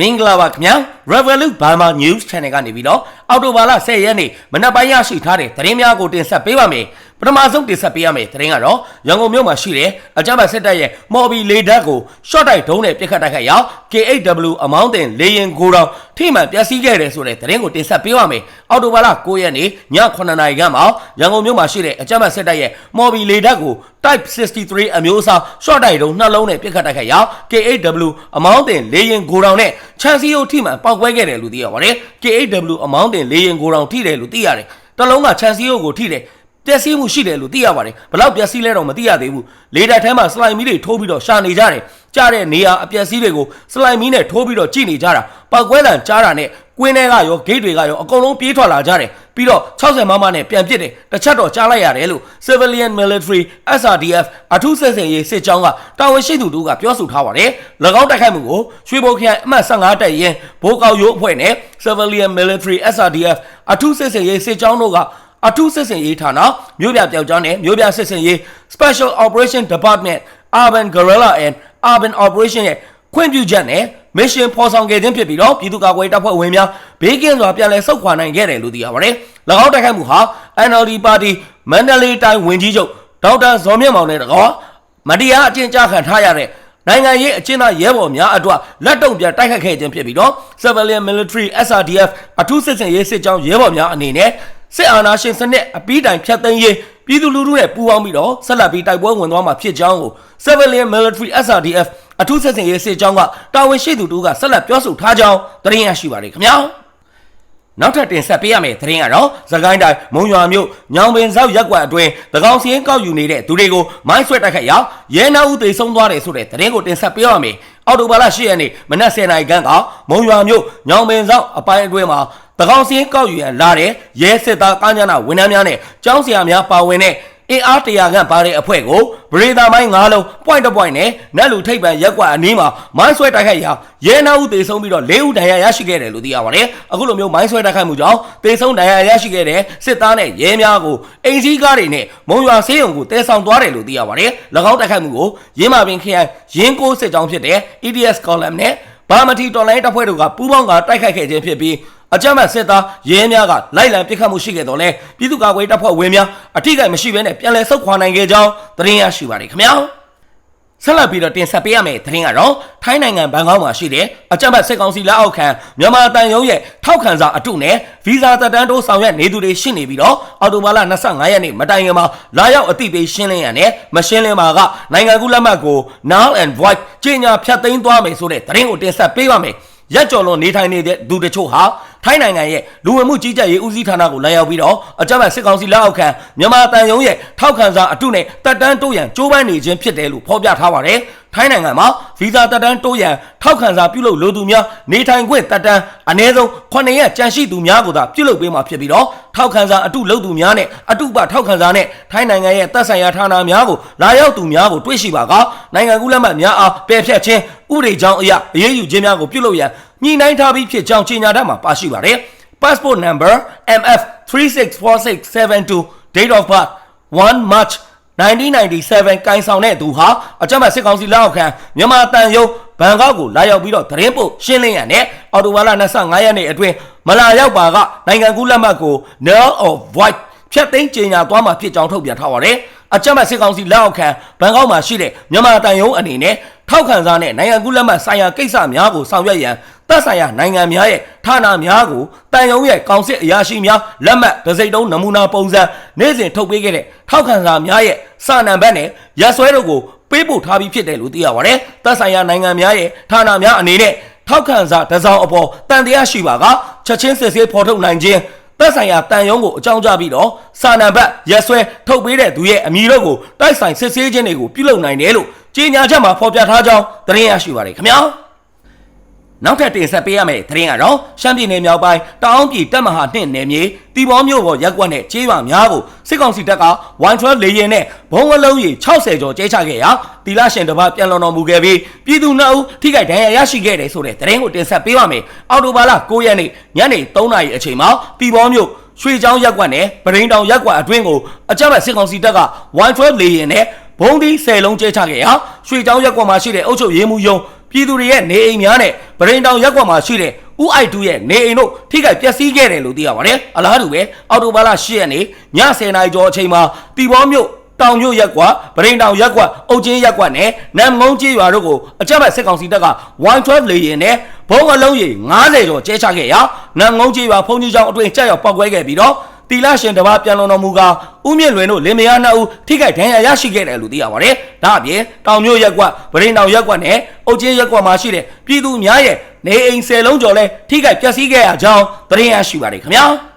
မင်္ဂလာပါခင်ဗျာ Revolut Burma News Channel ကနေပြီးတော့အော်တိုဘာလ10ရက်နေ့မနက်ပိုင်းရရှိထားတဲ့သတင်းများကိုတင်ဆက်ပေးပါမယ် ပထမဆုံးတင်ဆက်ပေးရမယ့်သတင်းကတော့ရန်ကုန်မြို့မှာရှိတဲ့အကြမ်းဖက်စစ်တပ်ရဲ့မော်ဘီလေဓာတ်ကို short တိုက်ဒုံးနဲ့ပစ်ခတ်တိုက်ခိုက်ရာ K8W အမောင်းတင်လေရင်ကိုတောင်ထိမှန်ပျက်စီးခဲ့တယ်ဆိုတဲ့သတင်းကိုတင်ဆက်ပေးပါမယ်အော်တိုဘာလ9ရက်နေ့ည9နာရီခန့်မှာရန်ကုန်မြို့မှာရှိတဲ့အကြမ်းဖက်စစ်တပ်ရဲ့မော်ဘီလေဓာတ်ကို Type 63အမျိုးအစား short တိုက်ဒုံးနှလုံးနဲ့ပစ်ခတ်တိုက်ခိုက်ရာ K8W အမောင်းတင်လေရင်ကိုတောင်နဲ့ချန်စီယိုထိမှန်ပောက်ကွဲခဲ့တယ်လို့သိရပါတယ် K8W အမောင်းတင်လေရင်ကိုတောင်ထိတယ်လို့သိရတယ်တလုံးကချန်စီယိုကိုထိတယ် ပျက်စီးမှုရှိတယ်လို့သိရပါတယ်ဘလောက်ပျက်စီးလဲတော့မသိရသေးဘူးလေတိုက်ထဲမှာစလိုင်မီတွေထိုးပြီးတော့ရှာနေကြတယ်ကြားတဲ့နေရာအပျက်စီးတွေကိုစလိုင်မီနဲ့ထိုးပြီးတော့ကြည့်နေကြတာပောက်ကွဲတန်ကြားတာနဲ့ကွင်းထဲကရောဂိတ်တွေကရောအကုန်လုံးပြေးထွက်လာကြတယ်ပြီးတော့60မမနဲ့ပြန်ပစ်တယ်တစ်ချက်တော့ကြားလိုက်ရတယ်လို့ Civilian Military SRDF အထူးစစ်စင်ရေးစစ်ကြောင်းကတာဝန်ရှိသူတို့ကပြောဆိုထားပါတယ်၎င်းတိုက်ခိုက်မှုကိုရွှေဘိုခရိုင်အမှတ်15တပ်ရင်းဘိုးကောက်ရိုးအဖွဲ့နဲ့ Civilian Military SRDF အထူးစစ်စင်ရေးစစ်ကြောင်းတို့က အထူးစစ်စင်ရေးဌာနမြို့ပြပျောက်ကြားနဲ့မြို့ပြစစ်စင်ရေး Special Operation Department Urban Guerrilla and Urban Operation ရဲ့ခွင့်ပြုချက်နဲ့ mission ဖော်ဆောင်ခဲ့ခြင်းဖြစ်ပြီးတော့ပြည်သူ့ကာကွယ်ရေးတပ်ဖွဲ့ဝင်များဘေးကင်းစွာပြန်လည်ဆုတ်ခွာနိုင်ခဲ့တယ်လို့သိရပါတယ်။၎င်းတိုက်ခိုက်မှုဟာ NLD ပါတီမန္တလေးတိုင်းဝန်ကြီးချုပ်ဒေါက်တာဇော်မြင့်မောင်နဲ့တကောမတရားအကျဉ်းချခံထားရတဲ့နိုင်ငံရေးအကျဉ်းသားရဲဘော်များအတွက်လက်တုံပြန်တိုက်ခတ်ခဲ့ခြင်းဖြစ်ပြီးတော့ Civilian Military SRDF အထူးစစ်စင်ရေးစစ်ကြောင်းရဲဘော်များအနေနဲ့ စစ်အာဏာရှင်စနစ်အပြီးတိုင်ဖျက်သိမ်းရေးပြည်သူလူထုနဲ့ပူးပေါင်းပြီးတော့ဆက်လက်ပြီးတိုက်ပွဲဝင်သွားမှာဖြစ်ကြောင်းကို Civilian Military SRDF အထူးစစ်စင်ရေးစစ်ကြောင်းကတာဝန်ရှိသူတို့ကဆက်လက်ပြောဆိုထားကြောင်းသတင်းရရှိပါတယ်ခင်ဗျာနောက်ထပ်တင်ဆက်ပေးရမယ့်သတင်းကတော့သခိုင်းတိုင်းမုံရွာမြို့ညောင်ပင်ဆောက်ရက်ကွက်အတွင်းသကောင်စင်းကောက်ယူနေတဲ့သူတွေကိုမိုင်းဆွဲတိုက်ခိုက်ရာရဲနာဦးသိဆုံးသွားတယ်ဆိုတဲ့သတင်းကိုတင်ဆက်ပေးရမယ်။အော်တိုဘာလ10ရက်နေ့မနက်10:00နာရီခန့်ကမုံရွာမြို့ညောင်ပင်ဆောက်အပိုင်းအတွင်းမှာ သကောင်စင်းကောက်ယူရန်လာတဲ့ရဲစစ်သားကားညနာဝန်ထမ်းများနဲ့ကျောင်းဆရာများပါဝင်တဲ့အင်အားတရာခန့်ပါတဲ့အဖွဲ့ကိုဗရေတာမိုင်း၅လုံး point တစ် point နဲ့နက်လူထိပ်ပံရက်ကွက်အနီးမှာမိုင်းဆွဲတိုက်ခိုက်ရာရဲနာဦးတေဆုံးပြီးတော့၄ဦးဒဏ်ရာရရှိခဲ့တယ်လို့သိရပါတယ်။အခုလိုမျိုးမိုင်းဆွဲတိုက်ခိုက်မှုကြောင့်တေဆုံးဒဏ်ရာရရှိခဲ့တဲ့စစ်သားနဲ့ရဲများကိုအင်ကြီးကားတွေနဲ့မုံရွာဆေးရုံကိုတဲဆောင်သွားတယ်လို့သိရပါတယ်။၎င်းတိုက်ခိုက်မှုကိုရင်းမာပင်ခရိုင်ရင်းကိုစစ်ကြောင်းဖြစ်တဲ့ EDS column နဲ့ဘာမတီတော်လိုင်းတပ်ဖွဲ့တို့ကပူးပေါင်းကတိုက်ခိုက်ခဲ့ခြင်းဖြစ်ပြီး အကြမ်းဖက်စစ်သားရဲများကလိုက်လံပစ်ခတ်မှုရှိခဲ့တော့လဲပြည်သူ့ကာကွယ်တပ်ဖွဲ့ဝင်များအထိကိမရှိဘဲနဲ့ပြန်လည်ဆုတ်ခွာနိုင်ခဲ့ကြောင်းသတင်းရရှိပါတယ်ခင်ဗျာဆက်လက်ပြီးတော့တင်ဆက်ပေးရမယ့်သတင်းကတော့ထိုင်းနိုင်ငံဘန်ကောက်မှာရှိတဲ့အကြမ်းဖက်စစ်ကောင်စီလက်အောက်ခံမြန်မာတန်ယုံရဲ့ထောက်ခံစာအတုနဲ့ဗီဇာတက်တန်းတိုးဆောင်ရွက်နေသူတွေရှိနေပြီးတော့အော်တိုဘာလ25ရက်နေ့မတိုင်ခင်မှာလာရောက်အသိပေးရှင်းလင်းရန်နဲ့မရှင်းလင်းပါကနိုင်ငံကူးလက်မှတ်ကို null and void ကြေညာဖျက်သိမ်းသွားမယ်ဆိုတဲ့သတင်းကိုတင်ဆက်ပေးပါမယ်ရက်ကျော်လွန်နေထိုင်နေတဲ့သူတချို့ဟာ ထိုင်းနိုင်ငံရဲ့လူဝင်မှုကြီးကြပ်ရေးဦးစီးဌာနကိုလာရောက်ပြီးတော့အကြမ်းဖက်စစ်ကောင်စီလက်အောက်ခံမြန်မာတန်ယုံရဲ့ထောက်ခံစာအတုနဲ့တက်တန်းတိုးရန်ကြိုးပမ်းနေခြင်းဖြစ်တယ်လို့ဖော်ပြထားပါတယ်။ထိုင်းနိုင်ငံမှာဗီဇာတက်တန်းတိုးရန်ထောက်ခံစာပြုလုပ်လိုသူများနေထိုင်ခွင့်တက်တန်းအနည်းဆုံး9ရက်ကြန့်ရှိသူများကိုသာပြုလုပ်ပေးမှာဖြစ်ပြီးတော့ထောက်ခံစာအတုလုပ်သူများနဲ့အတုပထောက်ခံစာနဲ့ထိုင်းနိုင်ငံရဲ့တပ်ဆိုင်ရာဌာနများကိုလာရောက်သူများကိုတွေ့ရှိပါကနိုင်ငံကူးလက်မှတ်များအားပယ်ဖျက်ခြင်းဥပဒေကြောင်းအရအရေးယူခြင်းများကိုပြုလုပ်ရန် ညှိနှိုင်းထားပြီးဖြစ်ကြောင်းကြေညာတတ်မှာပါရှိပါတယ်။ passport number MF364672 date of birth 1 March 1997ကိုင်ဆောင်တဲ့သူဟာအကြမ်းဖက်စစ်ကောင်စီလက်အောက်ခံမြန်မာတန်ယုံဘန်ကောက်ကိုလာရောက်ပြီးတော့သတင်းပို့ရှင်းလင်းရန်နဲ့အော်တိုဝါလာ25ရက်နေ့အတွင်းမလာရောက်ပါကနိုင်ငံကူးလက်မှတ်ကို null of void ဖြတ်သိမ်းကြေညာသွားမှာဖြစ်ကြောင်းထုတ်ပြန်ထားပါတယ်။ အကြမ်းဖက်စစ်ကောင်စီလက်အောက်ခံဘန်ကောက်မှာရှိတဲ့မြန်မာတန်ယုံအနေနဲ့ထောက်ခံစားနဲ့နိုင်ငံကူးလက်မှတ်ဆိုင်ရာကိစ္စများကိုဆောင်ရွက်ရန်သက်ဆိုင်ရာနိုင်ငံများရဲ့ဌာနများကိုတန်ယုံရဲ့ကောင်စစ်အရာရှိများလက်မှတ်ဒစိတုံးနမူနာပုံစံနေ့စဉ်ထုတ်ပေးခဲ့တဲ့ထောက်ခံစာများရဲ့စာနံပါတ်နဲ့ရက်စွဲတို့ကိုပေးပို့ထားပြီးဖြစ်တယ်လို့သိရပါတယ်။သက်ဆိုင်ရာနိုင်ငံများရဲ့ဌာနများအနေနဲ့ထောက်ခံစာတစ်စောင်အပေါ်တန်တရားရှိပါကချက်ချင်းစစ်ဆေးဖော်ထုတ်နိုင်ခြင်း သက်ဆိုင်ရာတန်ယုံကိုအကြောင်းကြားပြီးတော့စာနံပါတ်ရက်စွဲထုတ်ပေးတဲ့သူရဲ့အမည်တို့ကိုတိုက်ဆိုင်စစ်ဆေးခြင်းတွေကိုပြုလုပ်နိုင်တယ်လို့ကြေညာချက်မှာဖော်ပြထားကြောင်းသတင်းရရှိပါတယ်ခင်ဗျာ နောက်ထပ်တင်ဆက်ပေးရမယ့်သတင်းကတော့ရှမ်းပြည်နယ်မြောက်ပိုင်းတောင်ပြည်တပ်မဟာနှင့်နယ်မြေတီဘောမြို့ပေါ်ရက်ကွက်နဲ့ကျေးရွာများကိုစစ်ကောင်စီတပ်က112လေရင်နဲ့ဘုံဝလုံးရီ60ကျော်ကျဲချခဲ့ရာတီလာရှင်တစ်ပတ်ပြန်လွန်တော်မူခဲ့ပြီးပြည်သူနှစ်ဦးထိခိုက်ဒဏ်ရာရရှိခဲ့တယ်ဆိုတဲ့သတင်းကိုတင်ဆက်ပေးပါမယ်။အော်တိုဘာလ9ရက်နေ့ညနေ3နာရီအချိန်မှာတီဘောမြို့ရွှေချောင်းရက်ကွက်နဲ့ပရင်းတောင်ရက်ကွက်အတွင်းကိုအကြမ်းဖက်စစ်ကောင်စီတပ်က112လေရင်နဲ့ဘုံဒီ10လုံးကျဲချခဲ့ရာရွှေချောင်းရက်ကွက်မှာရှိတဲ့အုပ်ချုပ်ရေးမှူးယုံ ပြည်သူတွေရဲ့နေအိမ်များနဲ့ဗရင်တောင်ရက်ကွက်မှာရှိတဲ့ဥအိုက်တူရဲ့နေအိမ်တို့ထိခိုက်ပျက်စီးခဲ့တယ်လို့သိရပါတယ်အလားတူပဲအော်တိုဘာလ10ရက်နေ့ည10:00နာရီကျော်အချိန်မှာတီဘောမြို့တောင်မြို့ရက်ကွာဗရင်တောင်ရက်ကွာအုတ်ချင်းရက်ကွာနဲ့နမ်ငုံကြီးရွာတို့ကိုအကြမ်းဖက်စစ်ကောင်စီတပ်က112 လေရင်နဲ့ဘုံအလုံးကြီး90ကျော်ကျဲချခဲ့ရာနမ်ငုံကြီးရွာဖုန်ကြီးကျောင်းအတွင်းကြောက်ရောက်ပောက်ကွဲခဲ့ပြီးတော့တီလာရှင်တပါးပြန်လွန်တော်မူကာ ဦးမြင့်လွင်တို့လင်မယားနှစ်ဦးထိခိုက်ဒဏ်ရာရရှိခဲ့တယ်လို့သိရပါတယ်။ဒါအပြင်တောင်မြို့ရက်ကွာဗရင်တောင်ရက်ကွာနဲ့အုတ်ချင်းရက်ကွာမှာရှိတဲ့ပြည်သူများရဲ့နေအိမ်ဆယ်လုံးကျော်လဲထိခိုက်ပျက်စီးခဲ့ရကြောင်းသတင်းရရှိပါတယ်ခင်ဗျာ။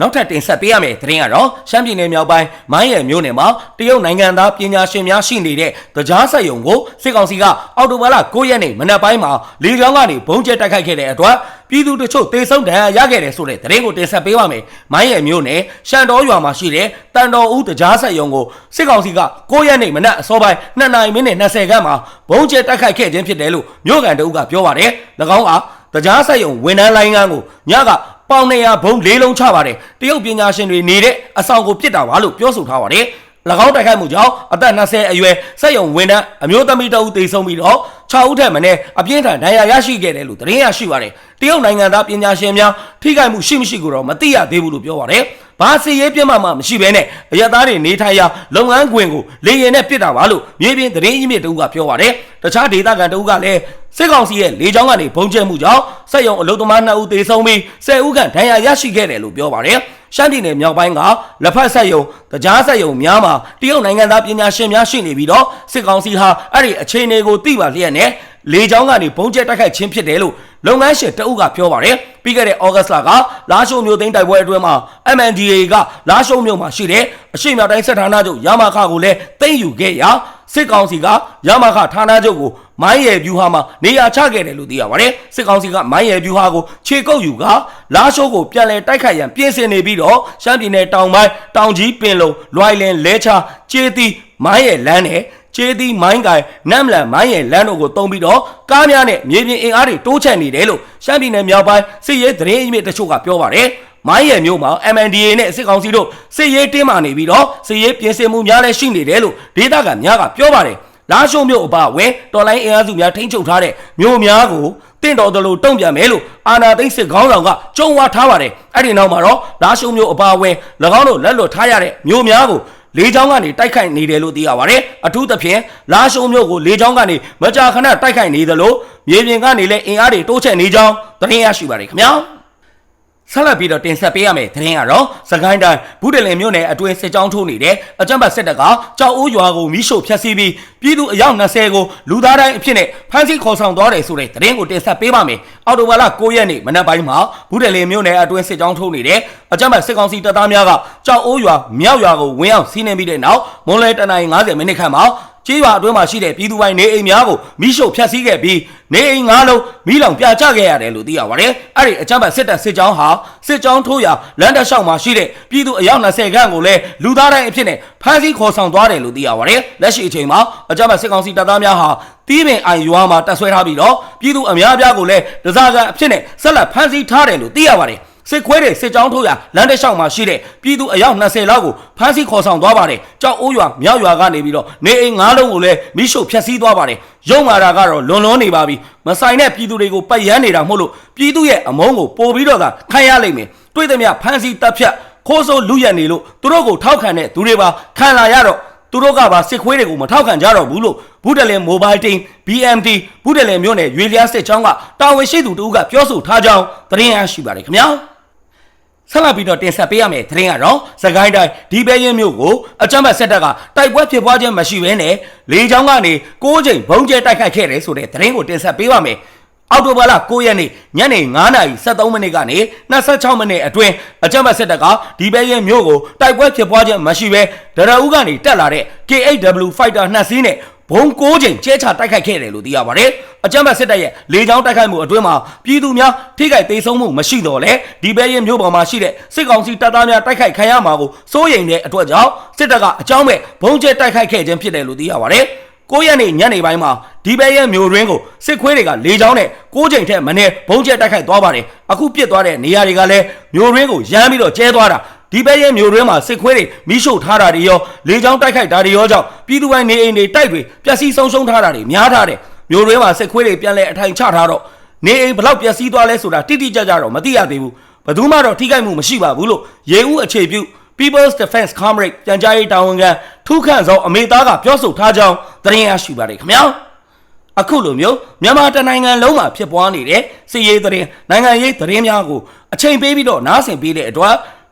နောက်ထပ်တင်ဆက်ပေးရမယ့်သတင်းကတော့ရှမ်းပြည်နယ်မြောက်ပိုင်းမိုင်းရယ်မြို့နယ်မှာတရုတ်နိုင်ငံသားပညာရှင်များရှိနေတဲ့တရားဆက်ယုံကိုစစ်ကောင်စီကအော်တိုဘာလ9ရက်နေ့မနက်ပိုင်းမှာလေကြောင်းကနေဘုံကျဲတိုက်ခိုက်ခဲ့တဲ့အတွက်ပြည်သူတချို့တေဆုံးဒဏ်ရာရခဲ့တယ်ဆိုတဲ့သတင်းကိုတင်ဆက်ပေးပါမယ်။မိုင်းရယ်မြို့နယ်ရှန်တော်ရွာမှာရှိတဲ့တန်တော်ဦးတရားဆက်ယုံကိုစစ်ကောင်စီက9ရက်နေ့မနက်အစောပိုင်း2နာရီမိနစ်20ခန်းမှာဘုံကျဲတိုက်ခိုက်ခဲ့ခြင်းဖြစ်တယ်လို့မြို့ကန်တအုပ်ကပြောပါတယ်။၎င်းကတရားဆက်ယုံဝန်ထမ်းလိုင်းကန်းကိုညက ပေါင်200ဘုံ၄လုံးချပါတယ်တရုတ်ပညာရှင်တွေနေတဲ့အဆောင်ကိုပြစ်တာပါလို့ပြောဆိုထားပါတယ်၎င်းတိုက်ခိုက်မှုကြောင့်အသက်20အရွယ်စက်ယုံဝန်ထမ်းအမျိုးသမီးတအုပ်တေဆုံးပြီးတော့6ဦးထက်မင်းအပြင်းထန်ဒဏ်ရာရရှိခဲ့တယ်လို့သတင်းရရှိပါတယ်တရုတ်နိုင်ငံသားပညာရှင်များထိခိုက်မှုရှိမရှိကိုတော့မသိရသေးဘူးလို့ပြောပါတယ် ဘာစီရေးပြတ်မှမှမရှိဘဲနဲ့အရသားတွေနေထိုင်ရာလုပ်ငန်းခွင်ကိုလေရင်နဲ့ပြစ်တာပါလို့မြေပြင်သတင်းရင်းမြစ်တအုပ်ကပြောပါတယ်တခြားဒေသခံတအုပ်ကလည်းစစ်ကောင်စီရဲ့လေကြောင်းကနေဘုံကျဲမှုကြောင့်စက်ယုံအလုသမား2ဦးသေဆုံးပြီး10ဦးခန့်ဒဏ်ရာရရှိခဲ့တယ်လို့ပြောပါတယ်ရှမ်းပြည်နယ်မြောက်ပိုင်းကလက်ဖက်ဆက်ယုံတရားဆက်ယုံများမှာတရုတ်နိုင်ငံသားပညာရှင်များရှိနေပြီးတော့စစ်ကောင်စီဟာအဲ့ဒီအခြေအနေကိုသိပါလျက်နဲ့ လေကြောင်းကနေဘုံကျဲတိုက်ခိုက်ခြင်းဖြစ်တယ်လို့လုပ်ငန်းရှင်တအုပ်ကပြောပါတယ်ပြီးခဲ့တဲ့ဩဂတ်လကလာရှိုးမျိုးသိန်းတိုက်ပွဲအတွင်းမှာ MNDA ကလာရှိုးမျိုးမှာရှိတဲ့အရှိမြောက်တိုင်းစစ်ဌာနချုပ်ရမခကိုလည်းသိမ်းယူခဲ့ရာစစ်ကောင်စီကရမခဌာနချုပ်ကိုမိုင်းရယ်ဗျူဟာမှာနေရာချခဲ့တယ်လို့သိရပါတယ်စစ်ကောင်စီကမိုင်းရယ်ဗျူဟာကိုခြေကုပ်ယူကလာရှိုးကိုပြန်လည်တိုက်ခိုက်ရန်ပြင်ဆင်နေပြီးတော့ရှမ်းပြည်နယ်တောင်ပိုင်းတောင်ကြီးပင်လုံလွိုင်လင်လဲချကျေးတီမိုင်းရယ်လမ်းနဲ့ ကျေးသီးမိုင်းကိုင်နမ်လန်မိုင်းရဲ့လမ်းတို့ကိုတုံးပြီးတော့ကားများနဲ့မြေပြင်အင်အားတွေတိုးချဲ့နေတယ်လို့ရှမ်းပြည်နယ်မြောက်ပိုင်းစစ်ရေးသတင်းအမြစ်တချို့ကပြောပါတယ်။မိုင်းရဲ့မြို့မှာ MNDA နဲ့စစ်ကောင်စီတို့စစ်ရေးတင်းမာနေပြီးတော့စစ်ရေးပြင်ဆင်မှုများလည်းရှိနေတယ်လို့ဒေသခံများကပြောပါတယ်။လာရှုံမြို့အပဝဲတော်လိုင်းအင်အားစုများထိန်းချုပ်ထားတဲ့မြို့များကိုတင့်တော်တယ်လို့တုံ့ပြန်မယ်လို့အာနာသိန်းစစ်ခေါင်းဆောင်ကကြုံဝါထားပါတယ်။အဲ့ဒီနောက်မှာတော့လာရှုံမြို့အပဝဲ၎င်းတို့လက်လွတ်ထားရတဲ့မြို့များကို လေးချောင်းကနေတိုက်ခိုက်နေတယ်လို့သိရပါတယ်အထူးသဖြင့်လာရှုံမြို့ကိုလေးချောင်းကနေမကြာခဏတိုက်ခိုက်နေသလိုမြေပြင်ကနေလည်းအင်အားတွေတိုးချဲ့နေကြောင်းသတင်းရရှိပါတယ်ခင်ဗျာ ဆက်လက်ပြီးတော့တင်ဆက်ပေးရမယ့်သတင်းကတော့စကိုင်းတိုင်းဘူးတလင်မြို့နယ်အတွင်းစစ်ကြောင်းထိုးနေတဲ့အကြမ်းဖက်စစ်တပ်ကကြောက်အိုးရွာကိုမိရှို့ဖျက်ဆီးပြီးပြည်သူအယောက်20ကိုလူသားတိုင်းအဖြစ်နဲ့ဖမ်းဆီးခေါ်ဆောင်သွားတယ်ဆိုတဲ့သတင်းကိုတင်ဆက်ပေးပါမယ်။အော်တိုဘာလ9ရက်နေ့မနက်ပိုင်းမှာဘူးတလင်မြို့နယ်အတွင်းစစ်ကြောင်းထိုးနေတဲ့အကြမ်းဖက်စစ်ကောင်စီတပ်သားများကကြောက်အိုးရွာမြောက်ရွာကိုဝင်ရောက်စီးနှင်းပြီးတဲ့နောက်မွန်လဲတနင်္လာ50မိနစ်ခန့်မှာ ကျေးရွာအတွင်းမှာရှိတဲ့ပြည်သူပိုင်နေအိမ်များကိုမိရှို့ဖျက်ဆီးခဲ့ပြီးနေအိမ်၅လုံးမိလောင်ပြကျခဲ့ရတယ်လို့သိရပါတယ်။အဲ့ဒီအကြမ်းဖက်စစ်တပ်စစ်ကြောင်းဟာစစ်ကြောင်းထိုးရာလန်တက်လျှောက်မှာရှိတဲ့ပြည်သူအယောက်20ခန့်ကိုလည်းလူသားတိုင်းအဖြစ်နဲ့ဖမ်းဆီးခေါ်ဆောင်သွားတယ်လို့သိရပါတယ်။လက်ရှိအချိန်မှာအကြမ်းဖက်စစ်ကောင်စီတပ်သားများဟာတီးပင်အိုင်ရွာမှာတပ်ဆွဲထားပြီးတော့ပြည်သူအများအပြားကိုလည်းဒဇာကန်အဖြစ်နဲ့ဆက်လက်ဖမ်းဆီးထားတယ်လို့သိရပါတယ်။ စစ်ခွဲတဲ့စစ်ကြောင်းထိုးရလမ်းတစ်လျှောက်မှာရှိတဲ့ပြည်သူအယောက်20လောက်ကိုဖမ်းဆီးခေါ်ဆောင်သွားပါတယ်။ကြောက်အိုးရွာမြောက်ရွာကနေပြီးတော့နေအိမ်၅လုံးကိုလည်းမိရှုဖျက်ဆီးသွားပါတယ်။ရုံမာတာကတော့လွန်လွန်နေပါပြီ။မဆိုင်တဲ့ပြည်သူတွေကိုပတ်ရမ်းနေတာမဟုတ်လို့ပြည်သူရဲ့အမုန်းကိုပို့ပြီးတော့ကခံရလိမ့်မယ်။တွေ့သမျှဖမ်းဆီးတပ်ဖြတ်ခိုးဆိုးလူရက်နေလို့သူတို့ကိုထောက်ခံတဲ့သူတွေပါခံလာရတော့သူတို့ကပါစစ်ခွေးတွေကိုမထောက်ခံကြတော့ဘူးလို့ဘူးတလင်မိုဘိုင်းတင်း BMT ဘူးတလင်မြို့နယ်ရွေလျားစစ်ချောင်းကတာဝန်ရှိသူတို့ကပြောဆိုထားကြောင်းသတင်းရရှိပါတယ်ခင်ဗျာ။ ဆက်လက်ပြီးတော့တင်ဆက်ပေးရမယ့်သတင်းကတော့စကိုင်းတိုင်းဒီပဲရင်မြို့ကိုအကြမ်းဖက်စစ်တပ်ကတိုက်ပွဲဖြစ်ပွားခြင်းမရှိဘဲနဲ့လေကြောင်းကနေ၉ချိန်ဘုံကျဲတိုက်ခိုက်ခဲ့တယ်ဆိုတဲ့သတင်းကိုတင်ဆက်ပေးပါမယ်။အောက်တိုဘာလ9ရက်နေ့ညနေ9:73မိနစ်ကနေ26မိနစ်အတွင်းအကြမ်းဖက်စစ်တပ်ကဒီပဲရင်မြို့ကိုတိုက်ပွဲဖြစ်ပွားခြင်းမရှိဘဲဒရဦးကနေတက်လာတဲ့ K8W Fighter 2စီးနဲ့ ဘုံ၉ချိန်ကျဲချတိုက်ခိုက်ခဲ့တယ်လို့သိရပါတယ်။အကြမ်းဖက်စစ်တပ်ရဲ့လေကြောင်းတိုက်ခိုက်မှုအတွင်းမှာပြည်သူများထိခိုက်ဒေဆုံးမှုမရှိတော့လဲဒီဘဲရင်မြို့ပေါ်မှာရှိတဲ့စစ်ကောင်စီတပ်သားများတိုက်ခိုက်ခံရမှာကိုစိုးရိမ်တဲ့အတွက်ကြောင့်စစ်တပ်ကအကြောင်းမဲ့ဘုံကျဲတိုက်ခိုက်ခဲ့ခြင်းဖြစ်တယ်လို့သိရပါတယ်။ကိုရက်နေ့ညနေပိုင်းမှာဒီဘဲရဲ့မျိုးရင်းကိုစစ်ခွေးတွေကလေကြောင်းနဲ့ကိုးချိန်ထက်မနည်းဘုံကျဲတိုက်ခိုက်သွားပါတယ်အခုပြစ်သွားတဲ့နေရာတွေကလည်းမျိုးရင်းကိုရမ်းပြီးတော့ကျဲသွားတာ ဒီဘက်ရဲ့မျိုးတွင်းမှာစစ်ခွေးတွေမိရှို့ထားတာတွေရောလေကြောင်းတိုက်ခိုက်တာတွေရောကြောင့်ပြည်သူပိုင်းနေအိမ်တွေတိုက်တွေပျက်စီးဆုံးရှုံးထားတာတွေများထားတယ်မျိုးတွင်းမှာစစ်ခွေးတွေပြန်လဲအထိုင်ချထားတော့နေအိမ်ဘလောက်ပျက်စီးသွားလဲဆိုတာတိတိကျကျတော့မသိရသေးဘူးဘယ်သူမှတော့ထိခိုက်မှုမရှိပါဘူးလို့ရေဦးအခြေပြု People's Defense Comrade ပြန်ကြားရေးတာဝန်ခံထူးခန့်သောအမေသားကပြောဆိုထားကြောင်းသတင်းရရှိပါတယ်ခင်ဗျာအခုလိုမျိုးမြန်မာတနိုင်ငံလုံးမှာဖြစ်ပွားနေတဲ့စစ်ရေးသတင်းနိုင်ငံရေးသတင်းများကိုအချိန်ပေးပြီးတော့နားဆင်ပေးတဲ့အတွက်